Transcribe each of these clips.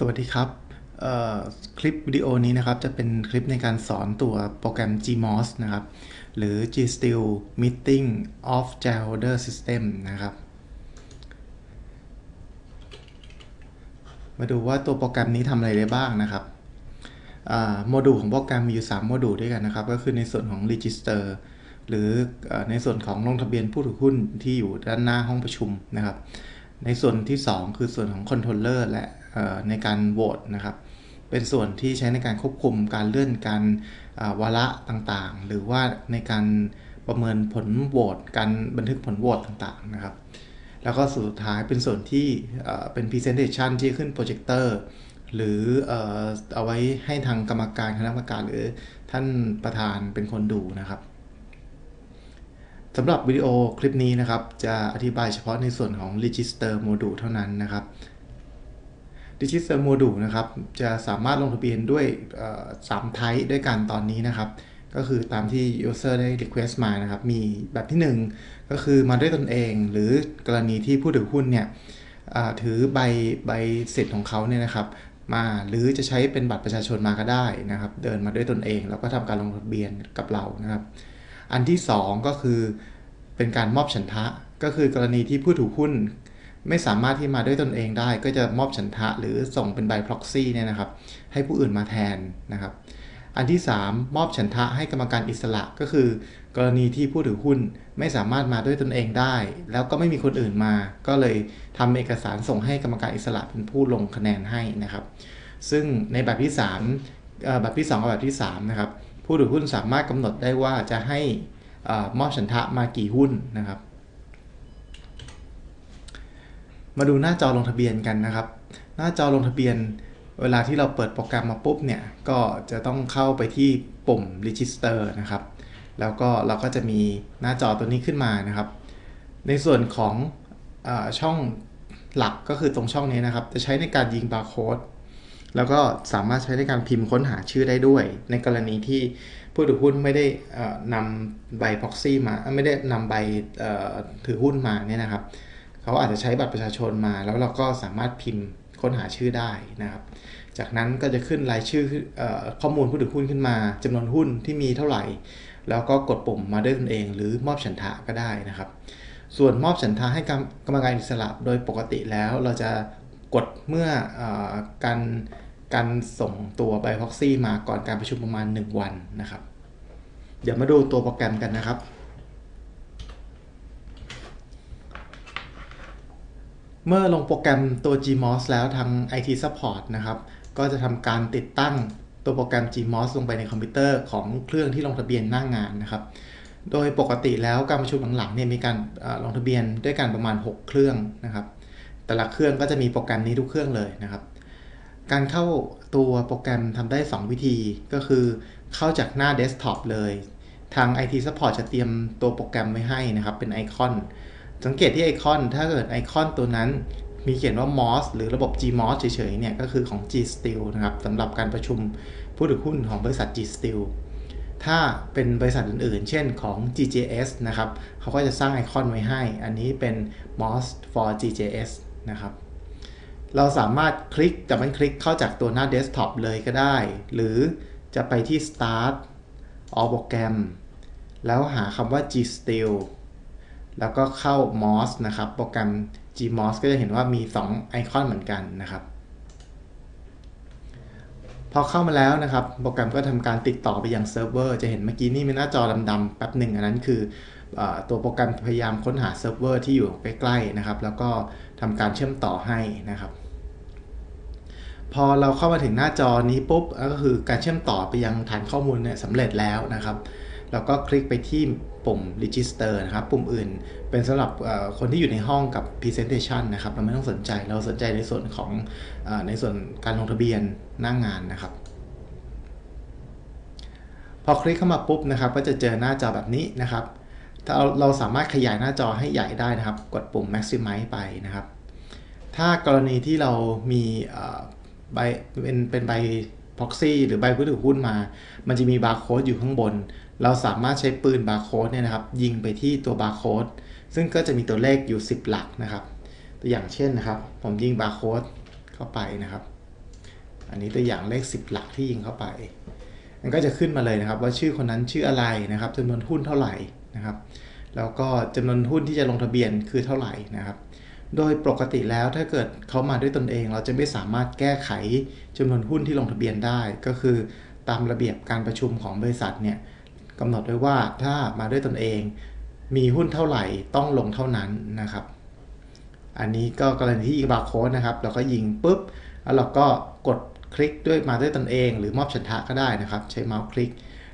สวัสดีครับคลิปวิดีโอนี้นะครับจะเป็นคลิปในการสอนตัวโปรแกรม Gmos นะครับ หรือ Gsteel Meeting of Shareholder System นะครับ มาดูว่าตัวโปรแกรมนี้ทำอะไรได้บ้างนะครับโมดูลของโปรแกรมมีอยู่ 3 โมดูลด้วยกันนะครับ ก็คือในส่วนของ Register หรืออในส่วนของลงทะเบียนผู้ถือหุ้นที่อยู่ด้านหน้าห้องประชุมนะครับ ในส่วนที่ 2 คือส่วนของ Controller และ ในการโหวตนะครับ เป็นส่วนที่ใช้ในการควบคุมการเลื่อนการวาระต่างๆ หรือว่าในการประเมินผลโหวตการบันทึกผลโหวตต่างๆนะครับ แล้วก็สุดท้ายเป็นส่วนที่เป็น Presentation ที่ขึ้นโปรเจคเตอร์หรือเอ่อเอาไว้ให้ทางกรรมการคณะกรรมการหรือท่านประธานเป็นคนดูนะครับสำหรับวิดีโอคลิปนี้นะครับ จะอธิบายเฉพาะในส่วนของ Register Module เท่านั้นนะครับ Register Module นะครับจะสามารถลงทะเบียนด้วยสามไทป์ด้วยกันตอนนี้นะครับ ก็คือตามที่ User ได้ Request มานะครับ มีแบบที่ 1 ก็คือมาด้วยตนเอง หรือกรณีที่ผู้ถือหุ้นเนี่ยถือใบใบเสร็จของเขาเนี่ยนะครับมาหรือจะใช้เป็นบัตรประชาชนมาก็ได้นะครับ เดินมาด้วยตนเอง แล้วก็ทำการลงทะเบียนกับเรานะครับ อันที่ 2 ก็คือเป็นการมอบฉันทะก็คือกรณีที่ผู้ถือหุ้น ไม่สามารถที่มาด้วยตนเองได้ ก็จะมอบฉันทะหรือส่งเป็นใบ proxy เนี่ยนะครับ ให้ผู้อื่นมาแทนนะครับ อันที่ 3 มอบฉันทะให้กรรมการอิสระก็คือ กรณีที่ผู้ถือหุ้นไม่สามารถมาด้วยตนเองได้ แล้วก็ไม่มีคนอื่นมา ก็เลยทำเอกสารส่งให้กรรมการอิสระเป็นผู้ลงคะแนนให้นะครับ ซึ่งในแบบที่3แบบที่ 2 กับแบบที่3นะครับผู้ถือหุ้นสามารถกำหนดได้ว่าจะให้อมอบฉันทะมากี่หุ้นนะครับ มาดูหน้าจอลงทะเบียนกันนะครับ หน้าจอลงทะเบียน เวลาที่เราเปิดโปรแกรมมาปุ๊บเนี่ย ก็จะต้องเข้าไปที่ปุ่ม register นะครับ แล้วก็เราก็จะมีหน้าจอตัวนี้ขึ้นมานะครับ ในส่วนของอช่องหลักก็คือตรงช่องนี้นะครับ จะใช้ในการยิงบาร์โค้ด แล้วก็สามารถใช้ในการพิมพ์ค้นหาชื่อได้ด้วย ในกรณีที่ผู้ถือหุ้นไม่ได้นำใบ proxy มา ไม่ได้นำใบถือหุ้นมาเนี่ยนะครับ เขาอาจจะใช้บัตรประชาชนมา แล้วเราก็สามารถพิมพ์ค้นหาชื่อได้นะครับ จากนั้นก็จะขึ้นรายชื่ออข้อมูลผู้ถือหุ้นขึ้นมาจำนวนหุ้นที่มีเท่าไหร่ แล้วก็กดปุ่มมาด้วยตนเอง หรือมอบฉันทะก็ได้นะครับ ส่วนมอบฉันทะให้กรรมกรมการอิสระโดยปกติแล้วเราจะกดเมื่อออการการส่งตัวใบพ็อกซี่มาก่อนการประชุมประมาณ 1 วันนะครับ เดี๋ยวมาดูตัวโปรแกรมกันนะครับ เมื่อลงโปรแกรมตัว Gmos แล้วทาง IT Support นะครับ ก็จะทำการติดตั้งตัวโปรแกรม Gmos ลงไปในคอมพิวเตอร์ของเครื่องที่ลงทะเบียนหน้างงานนะครับ โดยปกติแล้วการประชุมหลังๆเนี่ยมีการลงทะเบียนด้วยกันประมาณ 6 เครื่องนะครับ แต่ละเครื่องก็จะมีโปรแกรมนี้ทุกเครื่องเลยนะครับ การเข้าตัวโปรแกรมทำได้ 2 วิธีก็คือเข้าจากหน้าเดสก์ท็อปเลย ทาง IT Support จะเตรียมตัวโปรแกรมไว้ให้นะครับ เป็นไอคอน สังเกตที่ไอคอนถ้าเกิดไอคอนตัวนั้นมีเขียนว่า MOS หรือระบบ Gmos เฉยๆเนี่ยก็คือของ Gsteel นะครับสำหรับการประชุมผู้ถือหุ้นของบริษัท Gsteel ถ้าเป็นบริษัทอื่นๆ เช่นของ GJS นะครับเขาก็จะสร้างไอคอนไว้ให้ อันนี้เป็น MOS for GJS นะครับ เราสามารถคลิกแต่มันคลิกเข้าจากตัวหน้าเดสก์ท็อปเลยก็ได้ หรือจะไปที่ Start All Program แล้วหาคำว่า Gsteel แล้วก็เข้า MOS นะครับ โปรแกรม Gmos ก็จะเห็นว่ามี 2 ไอคอนเหมือนกันนะครับ พอเข้ามาแล้วนะครับ โปรแกรมก็ทำการติดต่อไปยังเซิร์ฟเวอร์ จะเห็นเมื่อกี้นี่มีหน้าจอดำๆแป๊บหนึ่งอันนั้นคืออตัวโปรแกรมพยายามค้นหาเซิร์ฟเวอร์ที่อยู่ใกล้ๆนะครับ แล้วก็ทำการเชื่อมต่อให้นะครับ พอเราเข้ามาถึงหน้าจอนี้ปุ๊บก็คือการเชื่อมต่อไปยังฐานข้อมูลเนี่ยสำเร็จแล้วนะครับเราก็คลิกไปที่ ปุ่ม register นะครับ ปุ่มอื่น เป็นสำหรับคนที่อยู่ในห้องกับ presentation นะครับ เราไม่ต้องสนใจ เราสนใจในส่วนของอในส่วนการลงทะเบียนหน้างงานนะครับ พอคลิกเข้ามาปุ๊บนะครับ ก็จะเจอหน้าจอแบบนี้นะครับถ้าเราสามารถขยายหน้าจอให้ใหญ่ได้นะครับ กดปุ่ม maximize ไปนะครับ ถ้ากรณีที่เรามีเอ่อใบเป็นเป็นใบ proxy หรือใบผู้ถือหุ้นมา มันจะมีบาร์โค้ดอยู่ข้างบน เราสามารถใช้ปืนบาร์โค้ดเนี่ยนะครับ ยิงไปที่ตัวบาร์โค้ดซึ่งก็จะมีตัวเลขอยู่ 10 หลักนะครับ ตัวอย่างเช่นนะครับ ผมยิงบาร์โค้ดเข้าไปนะครับ อันนี้ตัวอย่างเลข 10 หลักที่ยิงเข้าไป มันก็จะขึ้นมาเลยนะครับ ว่าชื่อคนนั้นชื่ออะไรนะครับจำนวนหุ้นเท่าไหร่นะครับ แล้วก็จำนวนหุ้นที่จะลงทะเบียนคือเท่าไหร่นะครับโดยปกติแล้วถ้าเกิดเขามาด้วยตนเอง เราจะไม่สามารถแก้ไขจำนวนหุ้นที่ลงทะเบียนได้ ก็คือตามระเบียบการประชุมของบริษัทเนี่ย กำหนดไว้ว่าถ้ามาด้วยตนเอง มีหุ้นเท่าไหร่ต้องลงเท่านั้นนะครับ อันนี้ก็กรณีที่ยิงบาร์โค้ดนะครับ เราก็ยิงปุ๊บ แล้วเราก็กดคลิกด้วยมาด้วยตนเอง หรือมอบฉันทะก็ได้นะครับ ใช้เมาส์คลิก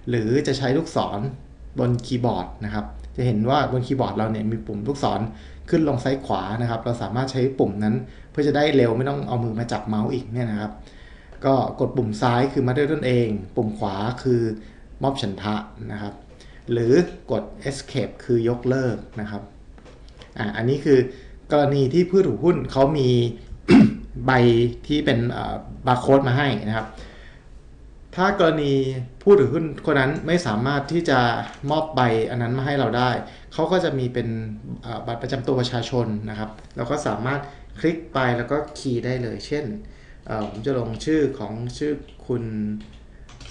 หรือจะใช้ลูกศรบนคีย์บอร์ดนะครับ จะเห็นว่าบนคีย์บอร์ดเราเนี่ยมีปุ่มลูกศรขึ้นลงซ้ายขวานะครับ เราสามารถใช้ปุ่มนั้นเพื่อจะได้เร็วไม่ต้องเอามือมาจับเมาส์อีกเนี่ยนะครับ ก็กดปุ่มซ้ายคือมาด้วยตนเอง ปุ่มขวาคือ มอบฉันทะนะครับ หรือกด escape คือยกเลิกนะครับอ่าอันนี้คือกรณีที่ผู้ถือหุ้นเขามีใบที่เป็นบาร์โค้ดมาให้นะครับ ถ้ากรณีผู้ถือหุ้นคนนั้นไม่สามารถที่จะมอบใบอันนั้นมาให้เราได้ เขาก็จะมีเป็นบัตรประจำตัวประชาชนนะครับ เราก็สามารถคลิกไปแล้วก็คีย์ได้เลย เช่นผมจะลงชื่อของชื่อคุณ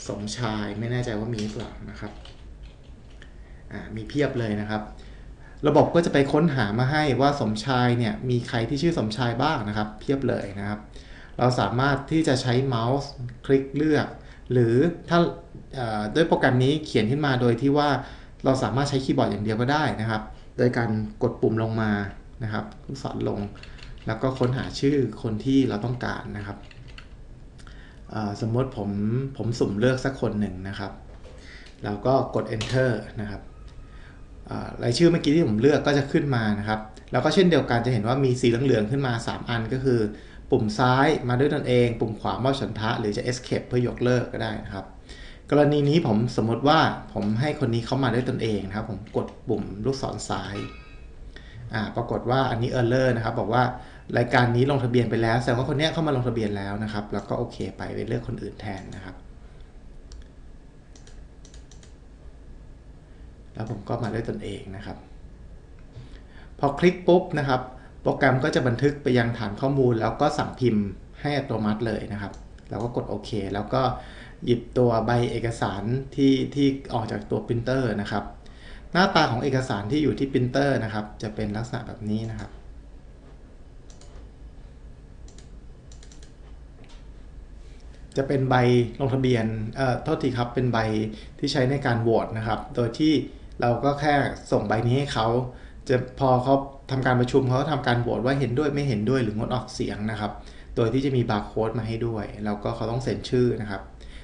สมชายไม่แน่ใจว่ามีหรือเปล่านะครับมีเพียบเลยนะครับ ระบบก็จะไปค้นหามาให้ว่าสมชายเนี่ยมีใครที่ชื่อสมชายบ้างนะครับ เพียบเลยนะครับ เราสามารถที่จะใช้เมาส์คลิกเลือก หรือถ้าด้วยโปรแกรมนี้เขียนขึ้นมาโดยที่ว่าเราสามารถใช้คีย์บอร์ดอย่างเดียวก็ได้นะครับ โดยการกดปุ่มลงมานะครับลูกศรลง แล้วก็ค้นหาชื่อคนที่เราต้องการนะครับ สมมติผมผมสุ่มเลือกสักคนหนึ่งนะครับ แล้วก็กด enter นะครับรายชื่อเมื่อกี้ที่ผมเลือกก็จะขึ้นมานะครับ แล้วก็เช่นเดียวกันจะเห็นว่ามีสีเหลืองๆขึ้นมา 3 อันก็คือ ปุ่มซ้ายมาด้วยตนเอง ปุ่มขวามอบฉันทะ หรือจะ escape เพื่อยกเลิกก็ได้นะครับ กรณีนี้ผมสมมติว่าผมให้คนนี้เข้ามาด้วยตนเองนะครับ ผมกดปุ่มลูกศรซ้าย ปรากฏว่าอันนี้ error นะครับ บอกว่า รายการนี้ลงทะเบียนไปแล้วแสดงว่าคนนี้เข้ามาลงทะเบียนแล้วนะครับ แล้วก็โอเคไปไปเลือกคนอื่นแทนนะครับ แล้วผมก็มาด้วยตนเองนะครับ พอคลิกปุ๊บนะครับ โปรแกรมก็จะบันทึกไปยังฐานข้อมูล แล้วก็สั่งพิมพ์ให้อัตโนมัติเลยนะครับแล้วก็กดโอเค แล้วก็หยิบตัวใบเอกสารที่ที่ออกจากตัวปรินเตอร์นะครับ หน้าตาของเอกสารที่อยู่ที่ปรินเตอร์นะครับ จะเป็นลักษณะแบบนี้นะครับ จะเป็นใบลงทะเบียนเอ่อโทษทีครับเป็นใบที่ใช้ในการโหวตนะครับ โดยที่เราก็แค่ส่งใบนี้ให้เขาจะพอเขาทำการประชุมเขาทำการโหวตว่าเห็นด้วยไม่เห็นด้วยหรืองดออกเสียงนะครับ โดยที่จะมีบาร์โค้ดมาให้ด้วยแล้วก็เขาต้องเซ็นชื่อนะครับ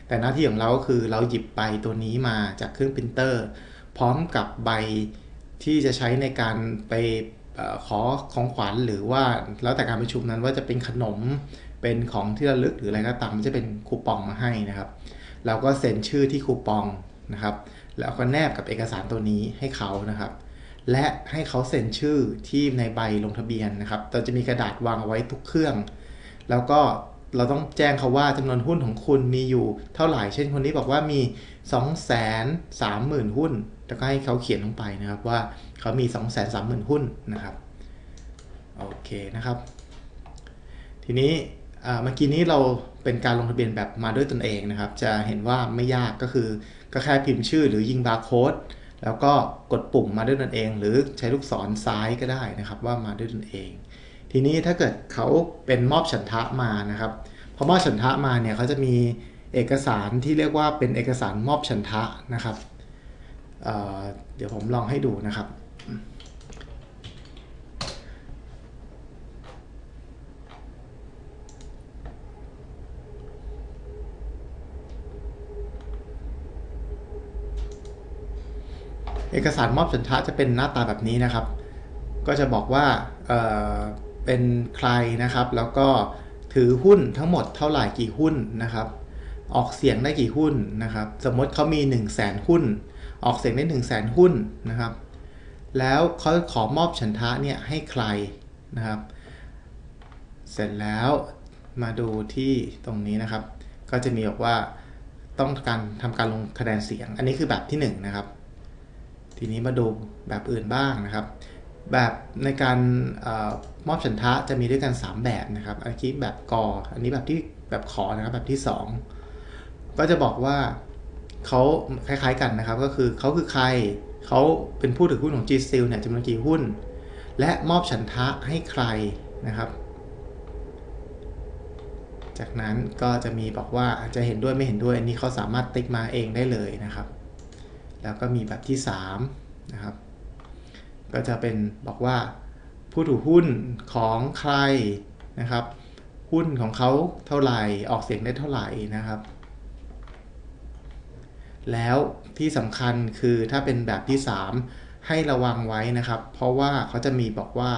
แต่หน้าที่ของเราก็คือเราหยิบใบตัวนี้มาจากเครื่องปรินเตอร์ พร้อมกับใบที่จะใช้ในการไปขอของขวัญหรือว่าแล้วแต่การประชุมนั้นว่าจะเป็นขนม เป็นของที่ระลึกหรืออะไรก็ตามมันจะเป็นคูปองมาให้นะครับ เราก็เซ็นชื่อที่คูปองนะครับ แล้วก็แนบกับเอกสารตัวนี้ให้เขานะครับ และให้เขาเซ็นชื่อที่ในใบลงทะเบียนนะครับเราจะมีกระดาษวางไว้ทุกเครื่อง แล้วก็เราต้องแจ้งเขาว่าจำนวนหุ้นของคุณมีอยู่เท่าไหร่ เช่นคนนี้บอกว่ามี 2 3 0 0 0 0 หุ้น แล้วก็ให้เขาเขียนลงไปนะครับว่าเขามี 2 3 0 0 0 0 หุ้นนะครับ โอเคนะครับ ทีนี้ เมื่อกี้นี้เราเป็นการลงทะเบียนแบบมาด้วยตนเองนะครับ จะเห็นว่าไม่ยากก็คือก็แค่พิมพ์ชื่อหรือยิงบาร์โค้ดแล้วก็กดปุ่มมาด้วยตนเอง หรือใช้ลูกศรซ้ายก็ได้นะครับว่ามาด้วยตนเอง ทีนี้ถ้าเกิดเขาเป็นมอบฉันทะมานะครับพอมอบฉันทะมาเนี่ยเขาจะมีเอกสารที่เรียกว่าเป็นเอกสารมอบฉันทะนะครับเเดี๋ยวผมลองให้ดูนะครับ เอกสารมอบสัญชาจะเป็นหน้าตาแบบนี้นะครับ ก็จะบอกว่าเเป็นใครนะครับ แล้วก็ถือหุ้นทั้งหมดเท่าไหร่กี่หุ้นนะครับ ออกเสียงได้กี่หุ้นนะครับ สมมติเขามี 1 0 0 0 0แสนหุ้น ออกเสียงได้ 1 0 0 0 0แสนหุ้นนะครับ แล้วเขาขอมอบฉันทะเนี่ยให้ใครนะครับ เสร็จแล้วมาดูที่ตรงนี้นะครับ ก็จะมีบอกว่าต้องการทำการลงคะแนนเสียง อันนี้คือแบบที่ 1 นะครับ ทีนี้มาดูแบบอื่นบ้างนะครับ แบบในการอมอบฉันทะจะมีด้วยกัน 3 แบบนะครับ อันนี้แบบกอ อันนี้แบบที่แบบขอนะครับแบบที่ 2 ก็จะบอกว่าเขาคล้ายๆกันนะครับ ก็คือเขาคือใครเขาเป็นผู้ถือหุ้นของ G Steel เนี่ยจำนวนกี่หุ้น และมอบฉันทะให้ใครนะครับ จากนั้นก็จะมีบอกว่าจะเห็นด้วยไม่เห็นด้วยอันนี้เขาสามารถติ๊กมาเองได้เลยนะครับ แล้วก็มีแบบที่3นะครับ ก็จะเป็นบอกว่าผู้ถือหุ้นของใครนะครับ หุ้นของเขาเท่าไหร่ออกเสียงได้เท่าไหร่นะครับ แล้วที่สำคัญคือถ้าเป็นแบบที่ 3 ให้ระวังไว้นะครับ เพราะว่าเขาจะมีบอกว่า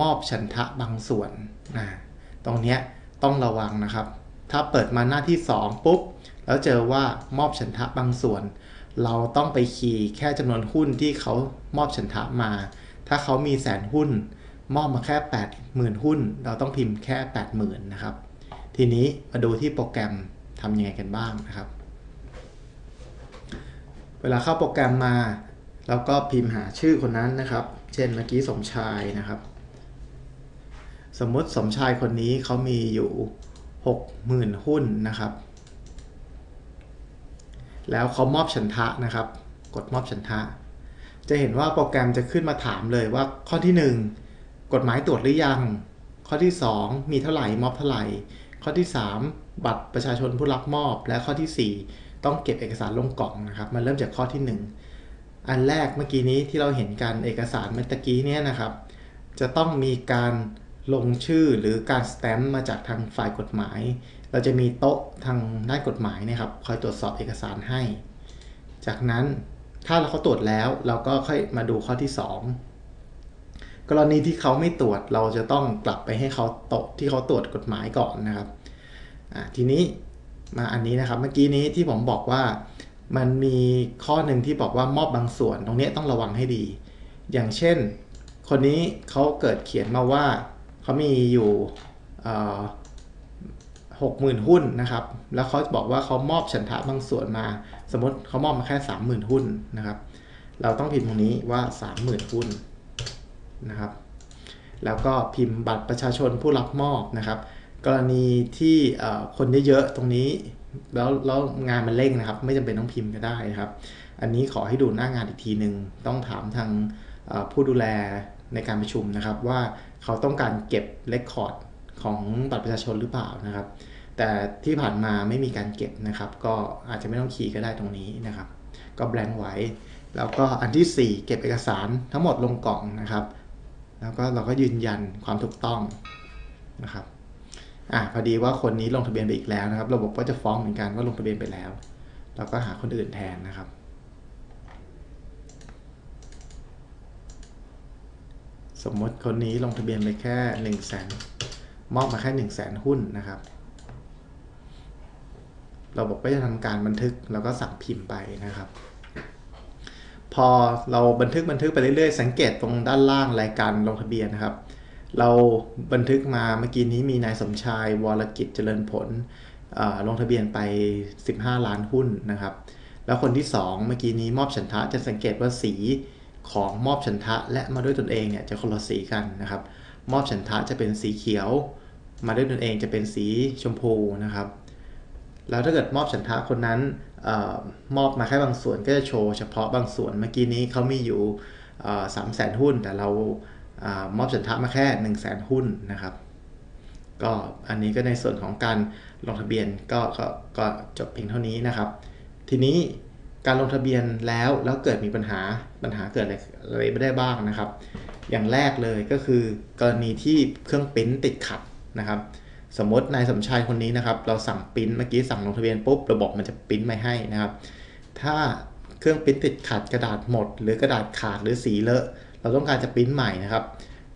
มอบฉันทะบางส่วนนะตรงนี้ต้องระวังนะครับ ถ้าเปิดมาหน้าที่ 2 ปุ๊บ แล้วเจอว่ามอบฉันทะบางส่วน เราต้องไปคีย์แค่จำนวนหุ้นที่เขามอบฉันทะมา ถ้าเขามีแสนหุ้น มอบมาแค่ 80,000 หุ้น เราต้องพิมพ์แค่ 80,000 นะครับ ทีนี้มาดูที่โปรแกรมทำยังไงกันบ้างนะครับ เวลาเข้าโปรแกรมมาเราก็พิมพ์หาชื่อคนนั้นนะครับ เช่นเมื่อกี้สมชายนะครับ สมมติสมชายคนนี้เขามีอยู่ 60,000 หุ้นนะครับ แล้วเขามอบฉันทะนะครับ กดมอบฉันทะ จะเห็นว่าโปรแกรมจะขึ้นมาถามเลยว่าข้อที่ 1 กฎหมายตรวจหรือยัง ข้อที่ 2 มีเท่าไหร่มอบเท่าไหร่ ข้อที่ 3 บัตรประชาชนผู้รับมอบ และข้อที่ 4 ต้องเก็บเอกสารลงกล่องนะครับมาเริ่มจากข้อที่ 1 อันแรกเมื่อกี้นี้ที่เราเห็นการเอกสารเมื่อกี้เนี้ยนะครับ จะต้องมีการลงชื่อหรือการสแตมป์มาจากทางฝ่ายกฎหมาย เราจะมีโต๊ะทางด้านกฎหมายนะครับ คอยตรวจสอบเอกสารให้ จากนั้นถ้าเราเขาตรวจแล้วเราก็ค่อยมาดูข้อที่ 2 กรณีที่เขาไม่ตรวจเราจะต้องกลับไปให้เขาโต๊ะที่เขาตรวจกฎหมายก่อนนะครับทีนี้มาอันนี้นะครับเมื่อกี้นี้ที่ผมบอกว่ามันมีข้อหนึ่งที่บอกว่ามอบบางส่วน ตรงนี้ต้องระวังให้ดี อย่างเช่น คนนี้เขาเกิดเขียนมาว่าเขามีอยู่ หกหมื่นหุ้นนะครับ แล้วเขาบอกว่าเขามอบฉันทะบางส่วนมา สมมติเขามอบมาแค่สามหมื่นหุ้นนะครับ เราต้องพิมพ์ตรงนี้ว่าสามหมื่นหุ้นนะครับ แล้วก็พิมพ์บัตรประชาชนผู้รับมอบนะครับ กรณีที่คนเยอะๆตรงนี้ แล้วแล้วงานมันเร่งนะครับ ไม่จำเป็นต้องพิมพ์ก็ได้นะครับ อันนี้ขอให้ดูหน้างานอีกทีหนึ่งต้องถามทางผู้ดูแลในการประชุมนะครับว่าเขาต้องการเก็บเรคคอร์ด ของบัตรประชาชนหรือเปล่านะครับ แต่ที่ผ่านมาไม่มีการเก็บนะครับ ก็อาจจะไม่ต้องคีย์ก็ได้ตรงนี้นะครับ ก็แบงค์ไว้ แล้วก็อันที่ 4 เก็บเอกสารทั้งหมดลงกล่องนะครับ แล้วก็เราก็ยืนยันความถูกต้องนะครับอะพอดีว่าคนนี้ลงทะเบียนไปอีกแล้วนะครับ ระบบก็จะฟ้องเหมือนกันว่าลงทะเบียนไปแล้ว เราก็หาคนอื่นแทนนะครับ สมมติคนนี้ลงทะเบียนไปแค่1นึ่งแสน มอบมาแค่1นึ่งแสนหุ้นนะครับ ระบบก็จะทำการบันทึกแล้วก็สั่งพิมพ์ไปนะครับ พอเราบันทึกบันทึกไปเรื่อยๆ สังเกตตรงด้านล่างรายการลงทะเบียนนะครับ เราบันทึกมาเมื่อกี้นี้มีนายสมชายวรกิจเจริญผลลงทะเบียนไป 15 ล้านหุ้นนะครับ แล้วคนที่ 2 เมื่อกี้นี้มอบฉันทะจะสังเกตว่าสีของมอบฉันทะและมาด้วยตนเองเนี่ยจะคนละสีกันนะครับ มอบฉันทะจะเป็นสีเขียว มาด้วยตนเองจะเป็นสีชมพูนะครับ แล้วถ้าเกิดมอบฉันทะคนนั้นออมอบมาแค่บางส่วนก็จะโชว์เฉพาะบางส่วนเมื่อกี้นี้เขามีอยู่สามแสนหุ้น แต่เราอมอบฉันทะมาแค่1นึ่งแสนหุ้นนะครับก็อันนี้ก็ในส่วนของการลงทะเบียนก็กก็จบเพียงเท่านี้นะครับ ทีนี้การลงทะเบียนแล้วแล้วเกิดมีปัญหาปัญหาเกิดอะไรอะไรไม่ได้บ้างนะครับ อย่างแรกเลยก็คือกรณีที่เครื่องปิ้นติดขัดนะครับ สมมตินายสมชายคนนี้นะครับ เราสั่งปิ้นเมื่อกี้สั่งลงทะเบียนปุ๊บระบบมันจะปิ้นมาให้นะครับ ถ้าเครื่องปิ้นติดขัดกระดาษหมด หรือกระดาษขาดหรือสีเลอะ เราต้องการจะปิ้นใหม่นะครับ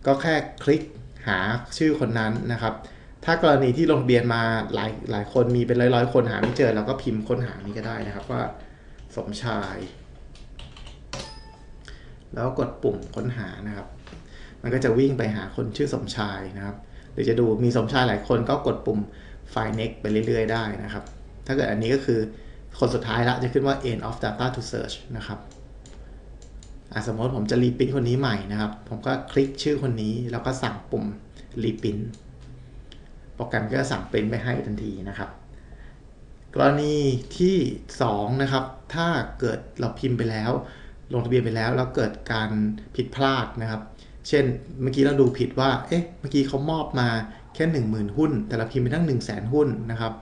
ก็แค่คลิกหาชื่อคนนั้นนะครับ ถ้ากรณีที่ลงทะเบียนมาหลายหลายคนมีเป็นร้อยร้อยคนหาไม่เจอเราก็พิมพ์ค้นหานี้ก็ได้นะครับว่าสมชาย แล้วกดปุ่มค้นหานะครับ มันก็จะวิ่งไปหาคนชื่อสมชายนะครับ หรือจะดูมีสมชายหลายคนก็กดปุ่ม find next ไปเรื่อย ๆ ได้นะครับ ถ้าเกิดอันนี้ก็คือคนสุดท้ายละจะขึ้นว่า end of data to search นะครับสมมติผมจะรีพินคนนี้ใหม่นะครับ ผมก็คลิกชื่อคนนี้แล้วก็สั่งปุ่มรีพินพโปรแกรมก็จะสั่งปริ้นไปให้ทันทีนะครับ กรณีที่ 2 นะครับ ถ้าเกิดเราพิมพ์ไปแล้ว ลงทะเบียนไปแล้วแล้วเกิดการผิดพลาดนะครับ เช่นเมื่อกี้เราดูผิดว่า เอ๊ะ เมื่อกี้เขามอบมาแค่ 10,000 หุ้น แต่เราพิมพ์ไปตั้ง 1 0 0 0 0แหุ้นนะครับ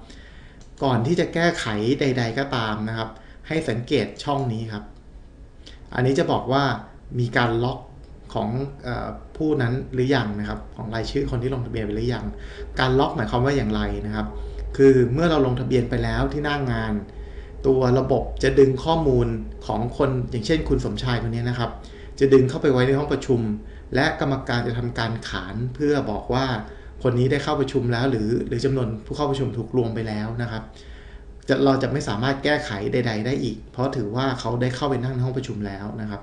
ก่อนที่จะแก้ไขใด ๆ ก็ตามนะครับ ให้สังเกตช่องนี้ครับ อันนี้จะบอกว่ามีการล็อกของอผู้นั้นหรือยังนะครับ ของรายชื่อคนที่ลงทะเบียนไปหรือยัง การล็อกหมายความว่าอย่างไรนะครับ คือเมื่อเราลงทะเบียนไปแล้วที่หน้างงาน ตัวระบบจะดึงข้อมูลของคนอย่างเช่น คุณสมชายคนนี้นะครับ จะดึงเข้าไปไว้ในห้องประชุม และกรรมการจะทำการขานเพื่อบอกว่าคนนี้ได้เข้าประชุมแล้ว หรือหรือจำนวนผู้เข้าประชุมถูกรวมไปแล้วนะครับจะเราจะไม่สามารถแก้ไขใด ๆ ได้อีก เพราะถือว่าเขาได้เข้าไปนั่งในห้องประชุมแล้วนะครับ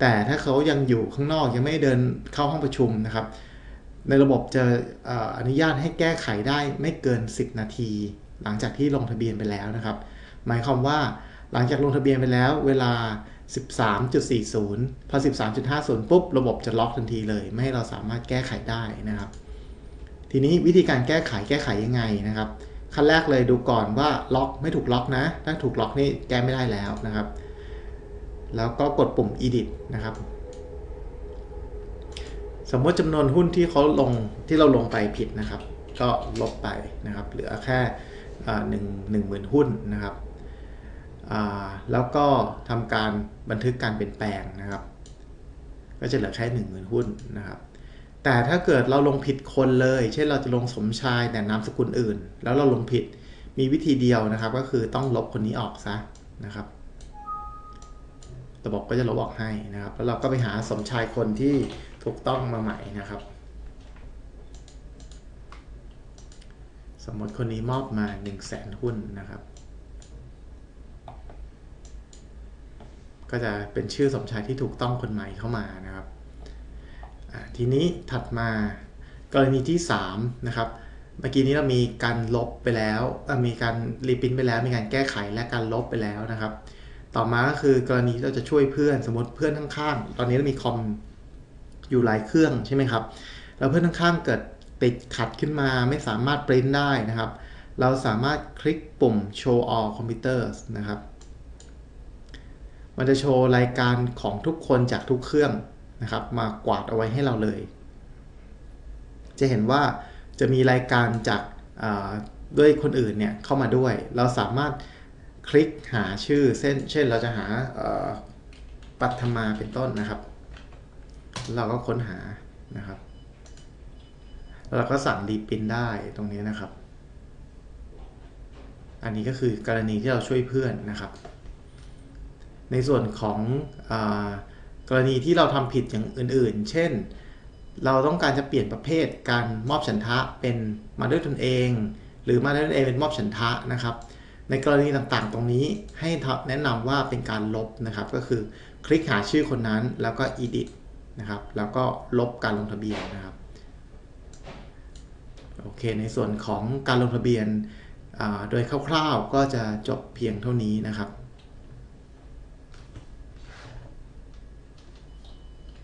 แต่ถ้าเขายังอยู่ข้างนอกยังไม่เดินเข้าห้องประชุมนะครับ ในระบบจะอนุญาตให้แก้ไขได้ไม่เกิน 10 นาที หลังจากที่ลงทะเบียนไปแล้วนะครับ หมายความว่าหลังจากลงทะเบียนไปแล้ว เวลา 13.40 พอ 13.50 ปุ๊บ ระบบจะล็อกทันทีเลย ไม่ให้เราสามารถแก้ไขได้นะครับ ทีนี้วิธีการแก้ไขแก้ไขยังไงนะครับ ขั้นแรกเลยดูก่อนว่าล็อกไม่ถูกล็อกนะ ถ้าถูกล็อกนี่แก้ไม่ได้แล้วนะครับ แล้วก็กดปุ่ม edit นะครับ สมมติจำนวนหุ้นที่เขาลงที่เราลงไปผิดนะครับ ก็ลบไปนะครับ เหลือแค่หนึ่งหนึ่งหมื่นหุ้นนะครับ แล้วก็ทำการบันทึกการเปลี่ยนแปลงนะครับ ก็จะเหลือแค่หนึ่งหมื่นหุ้นนะครับ แต่ถ้าเกิดเราลงผิดคนเลย เช่นเราจะลงสมชายแต่นามสกุลอื่น แล้วเราลงผิดมีวิธีเดียวนะครับ ก็คือต้องลบคนนี้ออกซะนะครับระบบก็จะลบออกให้นะครับ แล้วเราก็ไปหาสมชายคนที่ถูกต้องมาใหม่นะครับ สมมติคนนี้มอบมา 1 0 0 0 0แสนหุ้นนะครับ ก็จะเป็นชื่อสมชายที่ถูกต้องคนใหม่เข้ามานะครับทีนี้ถัดมากรณีที่3นะครับเมื่อกี้นี้เรามีการลบไปแล้วมีการรีพินไปแล้ว มีการแก้ไขและการลบไปแล้วนะครับ ต่อมาก็คือกรณีเราจะช่วยเพื่อนสมมติเพื่อนข้างๆ ตอนนี้เรามีคอมอยู่หลายเครื่องใช่ไหมครับแล้วเพื่อนข้างๆเกิดติดขัดขึ้นมาไม่สามารถปริ้นได้นะครับ เราสามารถคลิกปุ่ม show all computers นะครับ มันจะโชว์รายการของทุกคนจากทุกเครื่องนะครับ มากวาดเอาไว้ให้เราเลย จะเห็นว่าจะมีรายการจากด้วยคนอื่นเนี่ยเข้ามาด้วย เราสามารถคลิกหาชื่อเส้น เช่นเราจะหาปัทมาเป็นต้นนะครับ เราก็ค้นหานะครับ เราก็สั่งรีพินได้ตรงนี้นะครับ อันนี้ก็คือกรณีที่เราช่วยเพื่อนนะครับ ในส่วนของอกรณีที่เราทำผิดอย่างอื่นๆ เช่น เราต้องการจะเปลี่ยนประเภทการมอบฉันทะเป็นมาด้วยตนเอง หรือมาด้วยตนเองเป็นมอบฉันทะนะครับ ในกรณีต่างๆ ตรงนี้ให้แนะนำว่าเป็นการลบนะครับ ก็คือคลิกหาชื่อคนนั้นแล้วก็ edit นะครับ แล้วก็ลบการลงทะเบียนนะครับโอเค ในส่วนของการลงทะเบียนโดยคร่าวๆ ก็จะจบเพียงเท่านี้นะครับ